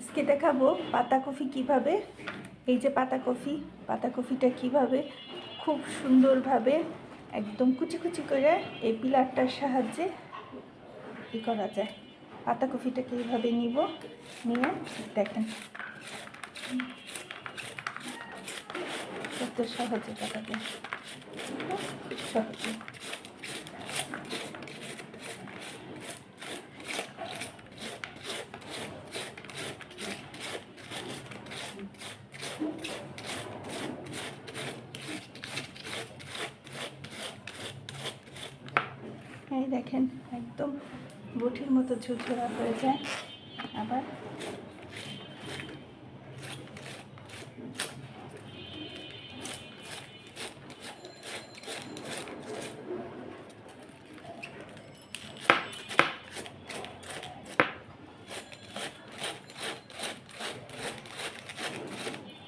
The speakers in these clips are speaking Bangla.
আজকে দেখাবো পাতাকপি কীভাবে, এই যে পাতাকপি পাতাকপিটা কীভাবে খুব সুন্দরভাবে একদম কুচি কুচি করে এই পিলারটার সাহায্যে ই করা যায়। পাতাকপিটাকে এইভাবে নিব? নিয়ে দেখেন। কত সহজে খুব সহজে এই দেখেন, একদম বটির মতো ঝুরঝুরা হয়ে যায়। আবার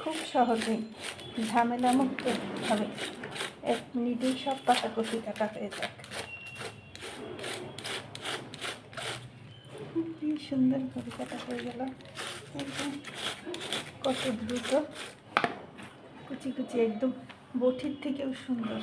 খুব সহজেই ঝামেলা মুক্ত হবে এক মিনিটেই সব পাতাকপি কাটা হয়ে যাক কি সুন্দর ভাবে কাটা হয়ে গেল। কত দ্রুত কুচি কুচি একদম বটির থেকেও সুন্দর।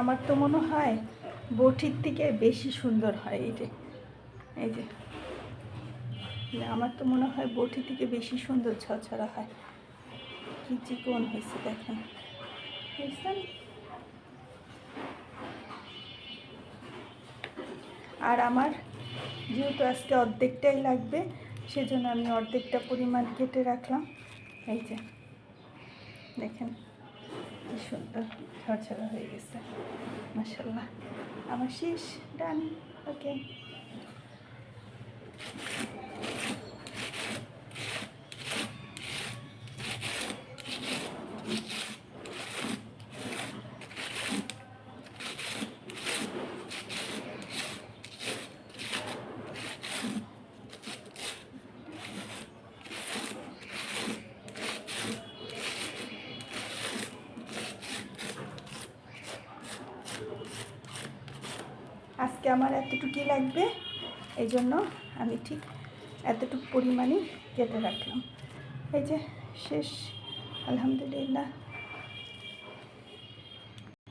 আমার তো মনে হয় বটির থেকে বেশি সুন্দর হয় এই যে এই যে। আমার তো মনে হয় বটি থেকে বেশি সুন্দর ঝরঝরা হয়। কি চিকন হয়েছে দেখেন। বুঝছেন? আর আমার যেহেতু আজকে অর্ধেকটাই লাগবে, সেজন্য আমি অর্ধেকটা পরিমাণ কেটে রাখলাম। এই যে, দেখেন। কি সুন্দর ঝরঝরা হয়ে গেছে। মাসাল্লাহ আমার শেষ ডান ওকে। আজকে আমার এতটুকুই লাগবে। এই জন্য আমি ঠিক এতটুকু পরিমাণই কেটে রাখলাম। এই যে শেষ, আলহামদুলিল্লাহ।